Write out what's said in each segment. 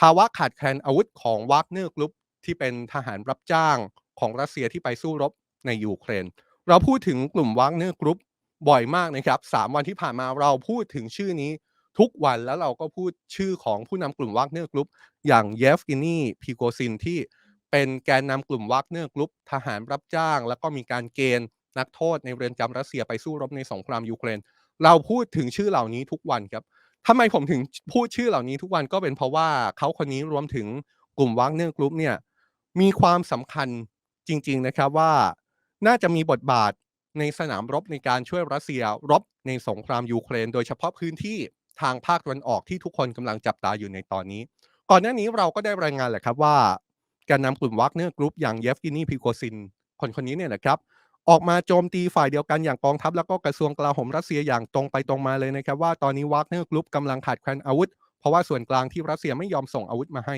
ภาวะขาดแคลนอาวุธของวากเนอร์กรุ๊ปที่เป็นทหารรับจ้างของรัสเซียที่ไปสู้รบในยูเครน เราพูดถึงกลุ่มวากเนอร์กรุ๊ปบ่อยมากนะครับสามวันที่ผ่านมาเราพูดถึงชื่อนี้ทุกวันแล้วเราก็พูดชื่อของผู้นำกลุ่มวากเนอร์กรุ๊ปอย่างเยฟกินีพีโกซินที่เป็นแกนนำกลุ่มวากเนอร์กรุ๊ปทหารรับจ้าง แล้วก็มีการเกณฑ์นักโทษในเรือนจำรัสเซียไปสู้รบในสงครามยูเครน เราพูดถึงชื่อเหล่านี้ทุกวันครับ ทำไมผมถึงพูดชื่อเหล่านี้ทุกวันก็เป็นเพราะว่าเขาคนนี้รวมถึงกลุ่มวากเนอร์กรุ๊ปเนี่ยมีความสำคัญจริง ๆนะครับว่าน่าจะมีบทบาทในสนามรบในการช่วยรัสเซียรบในสงครามยูเครน โดยเฉพาะพื้นที่ทางภาคตะวันออกที่ทุกคนกำลังจับตาอยู่ในตอนนี้ ก่อนหน้านี้เราก็ได้รายงานแหละครับว่าแกนนำกลุ่มวากเนอร์กรุ๊ปอย่างเยฟกินีพิโกซินคนคนนี้เนี่ยนะครับ ออกมาโจมตีฝ่ายเดียวกันอย่างกองทัพแล้วก็กระทรวงกลาโหมรัสเซียอย่างตรงไปตรงมาเลยนะครับ ว่าตอนนี้วากเนอร์กรุ๊ปกำลังขาดแคลนอาวุธ เพราะว่าส่วนกลางที่รัสเซียไม่ยอมส่งอาวุธมาให้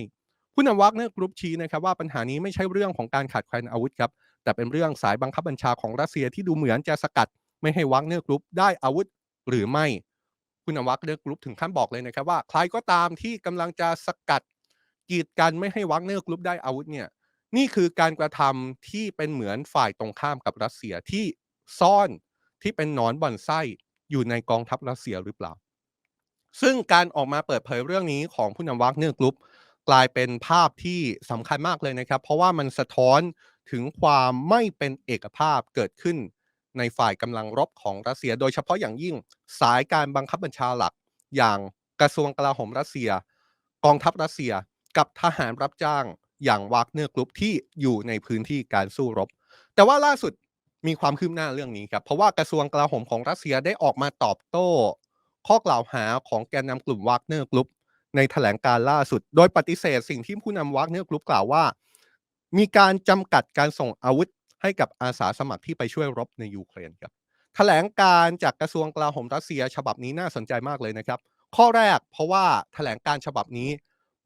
ผู้นำวากเนอร์กรุ๊ปชี้นะครับว่าปัญหานี้ไม่ใช่เรื่องของการขาดแคลนอาวุธครับแต่เป็นเรื่องสายบังคับบัญชาของรัสเซียที่ดูเหมือนจะสกัด ไม่ให้วากเนอร์กรุ๊ปได้อาวุธหรือไม่ผู้นำวากเนอร์กรุ๊ปถึงขั้นบอกเลยนะครับว่า ใครก็ตามที่กำลังจะสกัดกีดกันไม่ให้วากเนอร์กรุ๊ปได้อาวุธเนี่ย นี่คือการกระทำที่เป็นเหมือนฝ่ายตรงข้ามกับรัสเซียที่ซ่อนที่เป็นนอนบ่อนไส้อยู่ในกองทัพรัสเซียหรือเปล่า ซึ่งการออกมาเปิดเผยเรื่องนี้ของผู้นำวากเนอร์กรุ๊ปกลายเป็นภาพที่สำคัญมากเลยนะครับ เพราะว่ามันสะท้อนถึงความไม่เป็นเอกภาพเกิดขึ้นในฝ่ายกำลังรบของรัสเซีย โดยเฉพาะอย่างยิ่งสายการบังคับบัญชาหลัก อย่างกระทรวงกลาโหมรัสเซีย กองทัพรัสเซีย กับทหารรับจ้าง อย่างวากเนอร์กรุ๊ปที่อยู่ในพื้นที่การสู้รบ แต่ว่าล่าสุดมีความคืบหน้าเรื่องนี้ครับเพราะว่ากระทรวงกลาโหมของรัสเซียได้ออกมาตอบโต้ ข้อกล่าวหาของแกนนำกลุ่มวากเนอร์กรุ๊ปในแถลงการล่าสุด โดยปฏิเสธสิ่งที่ผู้นำวากเนอร์กรุ๊ปกล่าวว่า มีการจำกัดการส่งอาวุธให้กับอาสาสมัครที่ไปช่วยรบในยูเครนครับแถลงการจากกระทรวงกลาโหมรัสเซีย ฉบับนี้น่าสนใจมากเลยนะครับ ข้อแรกเพราะว่าแถลงการฉบับนี้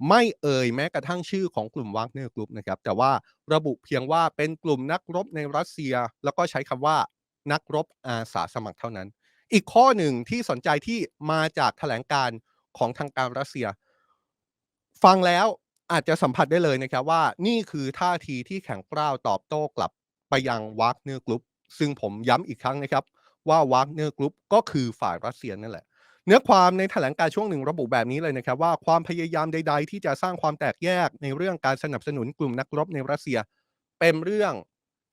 ไม่เอ่ยแม้กระทั่งชื่อของกลุ่มวากเนอร์กรุ๊ปนะครับแต่ว่าระบุเพียงว่าเป็นกลุ่มนักรบในรัสเซีย แล้วก็ใช้คำว่านักรบอาสาสมัครเท่านั้น อีกข้อหนึ่งที่สนใจที่มาจากแถลงการของทางการรัสเซีย ฟังแล้วอาจจะสัมผัสได้เลยนะครับว่านี่คือท่าทีที่แข็งกร้าวตอบโต้กลับไปยังวากเนอร์กรุ๊ปซึ่งผมย้ำอีกครั้งนะครับว่าวากเนอร์กรุ๊ปก็คือฝ่ายรัสเซียนั่นแหละ เนื้อความในแถลงการช่วงหนึ่งระบุแบบนี้เลยนะครับว่าความพยายามใด ๆ ที่จะสร้างความแตกแยกในเรื่องการสนับสนุนกลุ่มนักรบในรัสเซีย เป็นเรื่อง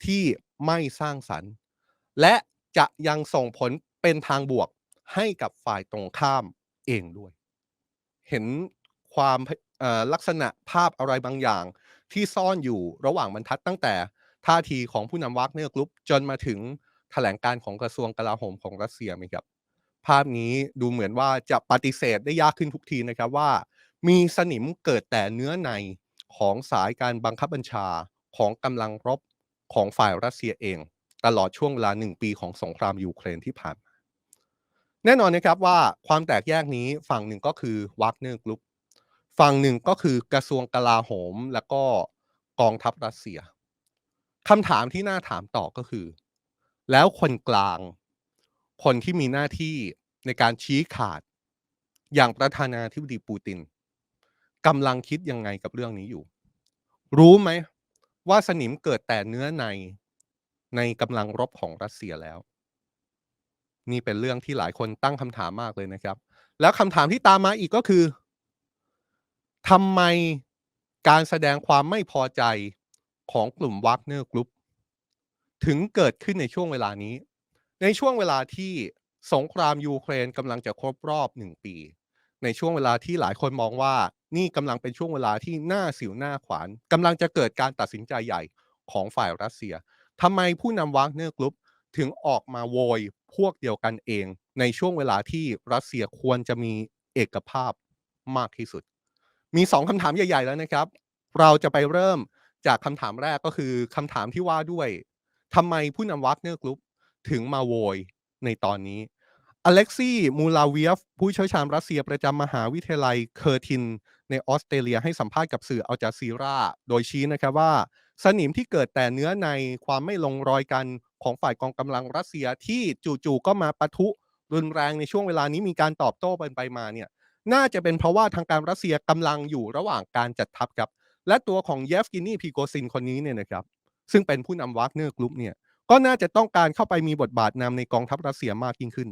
ที่ไม่สร้างสรรค์ และจะยังส่งผลเป็นทางบวกให้กับฝ่ายตรงข้ามเองด้วย เห็นความลักษณะภาพอะไรบางอย่าง ที่ซ่อนอยู่ระหว่างบรรทัดตั้งแต่ท่าทีของผู้นำวากเนอร์กรุ๊ปจนมาถึงแถลงการของกระทรวงกลาโหมของรัสเซียไหมครับ ภาพนี้ดูเหมือนว่าจะปฏิเสธได้ยากขึ้นทุกทีนะครับว่า มีสนิมเกิดแต่เนื้อในของสายการบังคับบัญชาของกำลังรบของฝ่ายรัสเซียเอง ตลอดช่วงเวลาหนึ่งปีของสงครามยูเครนที่ผ่านมาแน่นอนนะครับว่าความแตกแยกนี้ฝั่งหนึ่งก็คือวากเนอร์กรุ๊ปฝั่งหนึ่งก็คือกระทรวงกลาโหม และก็กองทัพรัสเซียคำถามที่น่าถามต่อก็คือ แล้วคนกลาง คนที่มีหน้าที่ในการชี้ขาด อย่างประธานาธิบดีปูตินกำลังคิดยังไงกับเรื่องนี้อยู่ รู้ไหมว่าสนิมเกิดแต่เนื้อในในกำลังรบของรัสเซียแล้ว นี่เป็นเรื่องที่หลายคนตั้งคำถามมากเลยนะครับ แล้วคำถามที่ตามมาอีกก็คือทำไมการแสดงความไม่พอใจของกลุ่มวากเนอร์กรุ๊ปถึงเกิดขึ้นในช่วงเวลานี้ ในช่วงเวลาที่สงครามยูเครนกำลังจะครบรอบหนึ่งปี ในช่วงเวลาที่หลายคนมองว่านี่กำลังเป็นช่วงเวลาที่หน้าสิวหน้าขวานกำลังจะเกิดการตัดสินใจใหญ่ของฝ่ายรัสเซียทำไมผู้นำวากเนอร์กรุ๊ปถึงออกมาโวยพวกเดียวกันเอง ในช่วงเวลาที่รัสเซียควรจะมีเอกภาพมากที่สุด มีสองคำถามใหญ่ ๆ แล้วนะครับ เราจะไปเริ่มจากคำถามแรกก็คือคำถามที่ว่าด้วยทำไมผู้นำวากเนอร์กรุ๊ป ถึงมาโวยในตอนนี้อเล็กซี่มูลาเวียฟผู้เชี่ยวชาญรัสเซียประจำมหาวิทยาลัยเคอร์ทิน ในออสเตรเลียให้สัมภาษณ์กับสื่ออัลจาซีรา โดยชี้นะครับว่า สนิมที่เกิดแต่เนื้อในความไม่ลงรอยกันของฝ่ายกองกำลังรัสเซียที่จู่ๆก็มาปะทุรุนแรงในช่วงเวลานี้มีการตอบโต้ไปไปมาเนี่ยน่าจะเป็นเพราะว่าทางการรัสเซียกำลังอยู่ระหว่างการจัดทัพครับและตัวของเยฟกินีพีโกซินคนนี้เนี่ยนะครับซึ่งเป็นผู้นำวากเนอร์กรุ๊ปเนี่ย ก็น่าจะต้องการเข้าไปมีบทบาทนำในกองทัพรัสเซียมากยิ่งขึ้น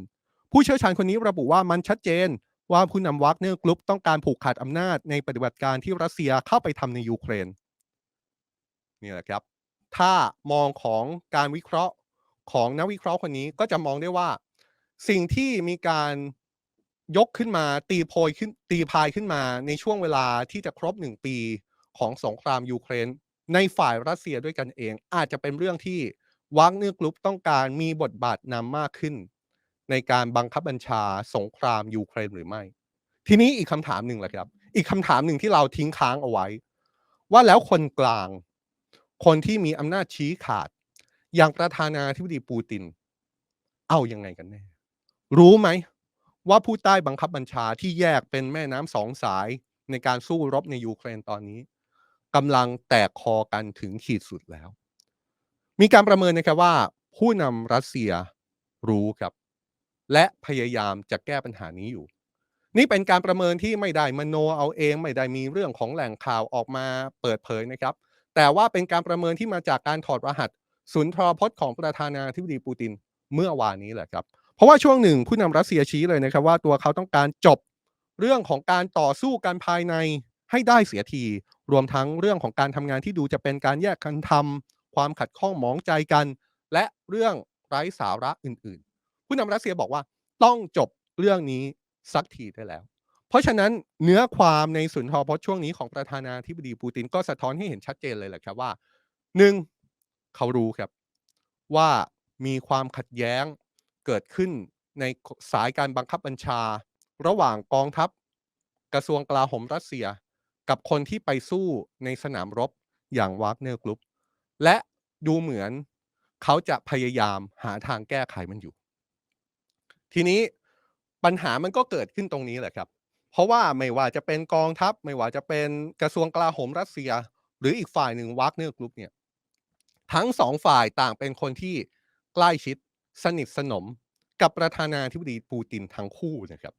ผู้เชี่ยวชาญคนนี้ระบุว่ามันชัดเจน ว่าผู้นำวากเนอร์กรุ๊ปต้องการผูกขาดอำนาจในปฏิบัติการที่รัสเซียเข้าไปทำในยูเครนนี่แหละครับ ถ้ามองของการวิเคราะห์ของนักวิเคราะห์คนนี้ก็จะมองได้ว่า สิ่งที่มีการยกขึ้นมาตีโพยขึ้นตีพายขึ้นมาในช่วงเวลาที่จะครบหนึ่งปีของสงครามยูเครนในฝ่ายรัสเซียด้วยกันเอง อาจจะเป็นเรื่องที่ วังเนื้อกรุ๊ปต้องการมีบทบาทนำมากขึ้น ในการบังคับบัญชาสงครามยูเครนหรือไม่ ทีนี้อีกคำถามหนึ่งแหละครับ อีกคำถามหนึ่งที่เราทิ้งค้างเอาไว้ ว่าแล้วคนกลาง คนที่มีอำนาจชี้ขาด อย่างประธานาธิบดีปูติน เอายังไงกันแน่ รู้ไหมว่าผู้ใต้บังคับบัญชาที่แยกเป็นแม่น้ำสองสายในการสู้รบในยูเครนตอนนี้กำลังแตกคอกันถึงขีดสุดแล้ว มีการประเมินนะครับว่า ผู้นำรัสเซียรู้ครับ และพยายามจะแก้ปัญหานี้อยู่ นี่เป็นการประเมินที่ไม่ได้มโนเอาเองไม่ได้มีเรื่องของแหล่งข่าวออกมาเปิดเผยนะครับ แต่ว่าเป็นการประเมินที่มาจากการถอดรหัสสุนทรพจน์ของประธานาธิบดีปูตินเมื่อวานนี้แหละครับเพราะว่าช่วงหนึ่งผู้นำรัสเซียชี้เลยนะครับว่าตัวเขาต้องการจบเรื่องของการต่อสู้กันภายในให้ได้เสียที รวมทั้งเรื่องของการทำงานที่ดูจะเป็นการแยกกันทำ ความขัดข้องหมองใจกัน และเรื่องไร้สาระอื่น ๆ ผู้นำรัสเซียบอกว่าต้องจบเรื่องนี้สักทีได้แล้ว เพราะฉะนั้นเนื้อความในสุนทรพจน์ช่วงนี้ของประธานาธิบดีปูตินก็สะท้อนให้เห็นชัดเจนเลยแหละครับว่าหนึ่งเขารู้ครับว่ามีความขัดแย้งเกิดขึ้นในสายการบังคับบัญชา ระหว่างกองทัพ กระทรวงกลาโหมรัสเซีย กับคนที่ไปสู้ในสนามรบอย่างวากเนอร์กรุ๊ป และดูเหมือนเขาจะพยายามหาทางแก้ไขมันอยู่ ทีนี้ปัญหามันก็เกิดขึ้นตรงนี้แหละครับ เพราะว่าไม่ว่าจะเป็นกองทัพ ไม่ว่าจะเป็นกระทรวงกลาโหมรัสเซีย หรืออีกฝ่ายหนึ่งวากเนอร์กรุ๊ปเนี่ย ทั้งสองฝ่ายต่างเป็นคนที่ใกล้ชิดสนิทสนมกับประธานาธิบดีปูตินทั้งคู่นะครับ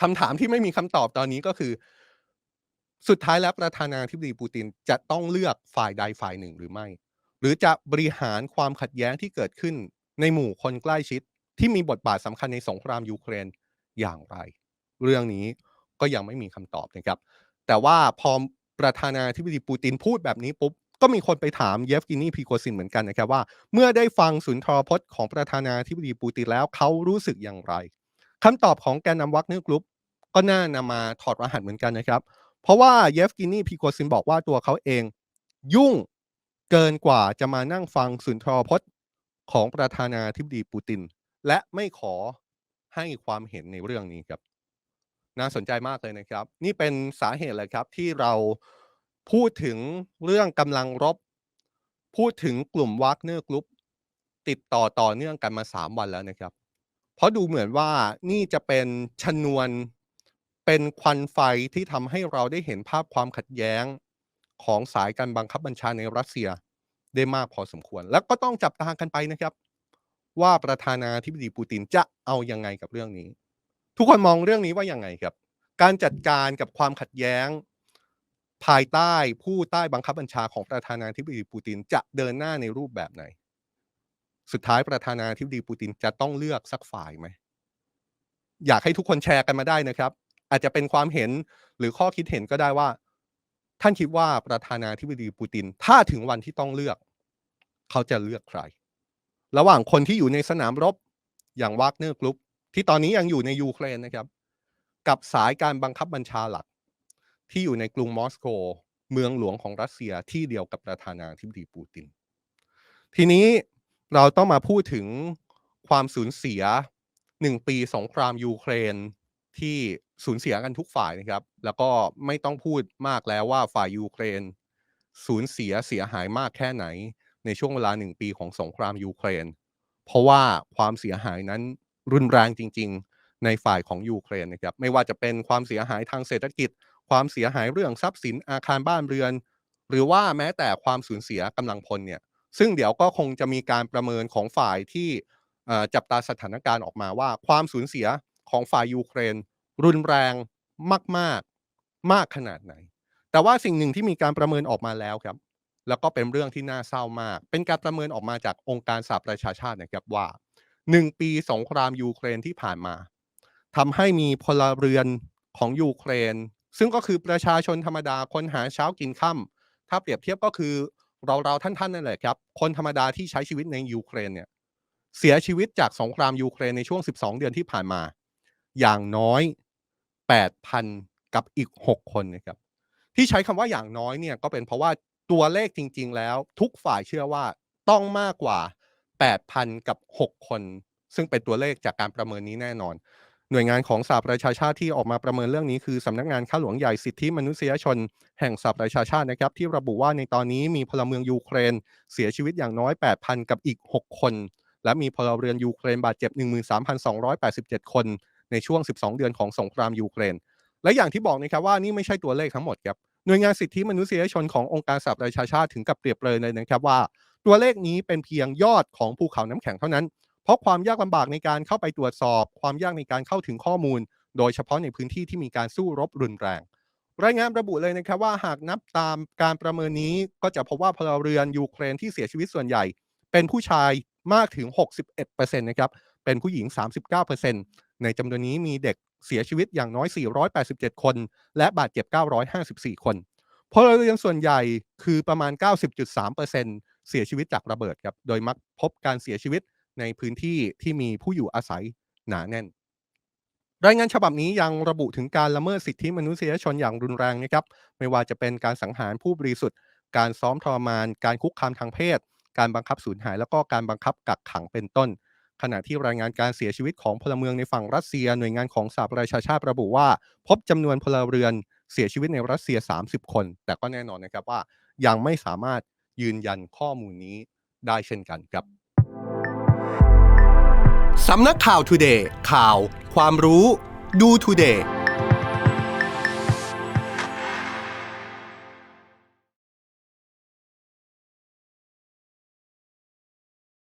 คำถามที่ไม่มีคำตอบตอนนี้ก็คือ สุดท้ายแล้วประธานาธิบดีปูตินจะต้องเลือกฝ่ายใดฝ่ายหนึ่งหรือไม่ หรือจะบริหารความขัดแย้งที่เกิดขึ้นในหมู่คนใกล้ชิดที่มีบทบาทสำคัญในสงครามยูเครนอย่างไร เรื่องนี้ก็ยังไม่มีคำตอบนะครับ แต่ว่าพอประธานาธิบดีปูตินพูดแบบนี้ปุ๊บก็มีคนไปถามเยฟกินีพีโกซินเหมือนกันนะครับว่า เมื่อได้ฟังสุนทรพจน์ของประธานาธิบดีปูตินแล้วเขารู้สึกอย่างไรคำตอบของแกนนำวักเนอร์กรุ๊ปก็น่านำมาถอดรหัสเหมือนกันนะครับ เพราะว่าเยฟกินีพีโกซินบอกว่าตัวเขาเอง ยุ่งเกินกว่าจะมานั่งฟังสุนทรพจน์ของประธานาธิบดีปูติน และไม่ขอให้ความเห็นในเรื่องนี้ครับ น่าสนใจมากเลยนะครับ นี่เป็นสาเหตุเลยครับที่เราพูดถึงเรื่องกำลังรบ พูดถึงกลุ่มวากเนอร์กรุ๊ปติดต่อต่อเนื่องกันมาสามวันแล้วนะครับ เพราะดูเหมือนว่านี่จะเป็นชนวน เป็นควันไฟที่ทำให้เราได้เห็นภาพความขัดแย้งของสายการบังคับบัญชาในรัสเซียได้มากพอสมควร แล้วก็ต้องจับตากันไปนะครับ ว่าประธานาธิบดีปูตินจะเอายังไงกับเรื่องนี้ ทุกคนมองเรื่องนี้ว่ายังไงครับ การจัดการกับความขัดแย้ง ภายใต้ผู้ใต้บังคับบัญชาของประธานาธิบดีปูตินจะเดินหน้าในรูปแบบไหน สุดท้ายประธานาธิบดีปูตินจะต้องเลือกสักฝ่ายไหมอยากให้ทุกคนแชร์กันมาได้นะครับ อาจจะเป็นความเห็นหรือข้อคิดเห็นก็ได้ว่า ท่านคิดว่าประธานาธิบดีปูติน ถ้าถึงวันที่ต้องเลือก เขาจะเลือกใคร ระหว่างคนที่อยู่ในสนามรบอย่างวากเนอร์กรุ๊ปที่ตอนนี้ยังอยู่ในยูเครนนะครับ กับสายการบังคับบัญชาหลัก ที่อยู่ในกรุงมอสโก เมืองหลวงของรัสเซียที่เดียวกับประธานาธิบดีปูติน ทีนี้เราต้องมาพูดถึงความสูญเสียหนึ่งปีสงครามยูเครน ที่สูญเสียกันทุกฝ่ายนะครับ แล้วก็ไม่ต้องพูดมากแล้วว่าฝ่ายยูเครน สูญเสียเสียหายมากแค่ไหน ในช่วงเวลาหนึ่งปีของสงครามยูเครน เพราะว่าความเสียหายนั้นรุนแรงจริง ๆ ในฝ่ายของยูเครนนะครับ ไม่ว่าจะเป็นความเสียหายทางเศรษฐกิจ ความเสียหายเรื่องทรัพย์สินอาคารบ้านเรือน หรือว่าแม้แต่ความสูญเสียกำลังพลเนี่ยซึ่งเดี๋ยวก็คงจะมีการประเมินของฝ่ายที่จับตาสถานการณ์ออกมาว่าความสูญเสีย ของฝ่ายยูเครน รุนแรงมากๆมากขนาดไหน แต่ว่าสิ่งหนึ่งที่มีการประเมินออกมาแล้วครับ แล้วก็เป็นเรื่องที่น่าเศร้ามาก เป็นการประเมินออกมาจากองค์การสหประชาชาตินะครับว่า1ปีสงครามยูเครนที่ผ่านมาทำให้มีพลเรือนของยูเครน ซึ่งก็คือประชาชนธรรมดาคนหาเช้ากินค่ำถ้าเปรียบเทียบก็คือเราๆท่านๆนั่นแหละครับ คนธรรมดาที่ใช้ชีวิตในยูเครนเนี่ยเสียชีวิตจากสงครามยูเครนในช่วง 12 เดือนที่ผ่านมา อย่างน้อย 8,000 กับอีก 6 คนนะครับ ที่ใช้คำว่าอย่างน้อยเนี่ยก็เป็นเพราะว่าตัวเลขจริง ๆ แล้ว ทุกฝ่ายเชื่อว่าต้องมากกว่า 8,000 กับ 6 คน ซึ่งเป็นตัวเลขจากการประเมินนี้แน่นอน หน่วยงานของสหประชาชาติที่ออกมาประเมินเรื่องนี้คือสำนักงานข้าหลวงใหญ่สิทธิมนุษยชน แห่งสหประชาชาตินะครับที่ระบุว่าในตอนนี้มีพลเมืองยูเครน เสียชีวิตอย่างน้อย 8,000 กับอีก 6 คนและมีพลเรือนยูเครนบาดเจ็บ 13,287 คน ในช่วง 12 เดือนของสงครามยูเครน และอย่างที่บอกนะครับว่านี่ไม่ใช่ตัวเลขทั้งหมดครับหน่วยงานสิทธิมนุษยชนขององค์การสหประชาชาติถึงกับเปรียบเลยเลยนะครับว่า ตัวเลขนี้เป็นเพียงยอดของภูเขาน้ำแข็งเท่านั้น เพราะความยากลำบากในการเข้าไปตรวจสอบ ความยากในการเข้าถึงข้อมูล โดยเฉพาะในพื้นที่ที่มีการสู้รบรุนแรงรายงานระบุเลยนะครับว่าหากนับตามการประเมินนี้ก็จะพบว่าพลเรือนยูเครนที่เสียชีวิตส่วนใหญ่ เป็นผู้ชายมากถึง 61%นะครับเป็นผู้หญิง 39% ในจำนวนนี้มีเด็กเสียชีวิตอย่างน้อย 487 คน และบาดเจ็บ 954 คนพลเรือนส่วนใหญ่คือประมาณ 90.3%เสียชีวิตจากระเบิดครับ โดยมักพบการเสียชีวิตในพื้นที่ที่มีผู้อยู่อาศัยหนาแน่น รายงานฉบับนี้ยังระบุถึงการละเมิดสิทธิมนุษยชนอย่างรุนแรงนะครับ ไม่ว่าจะเป็นการสังหารผู้บริสุทธิ์ การซ้อมทรมาน การคุกคามทางเพศ การบังคับสูญหาย แล้วก็การบังคับกักขังเป็นต้น ขณะที่รายงานการเสียชีวิตของพลเมืองในฝั่งรัสเซียหน่วยงานของสหประชาชาติระบุว่า พบจำนวนพลเรือนเสียชีวิตในรัสเซีย 30 คน แต่ก็แน่นอนนะครับว่ายังไม่สามารถยืนยันข้อมูลนี้ได้เช่นกันครับสำนักข่าว Today ข่าว ความรู้ ดู Today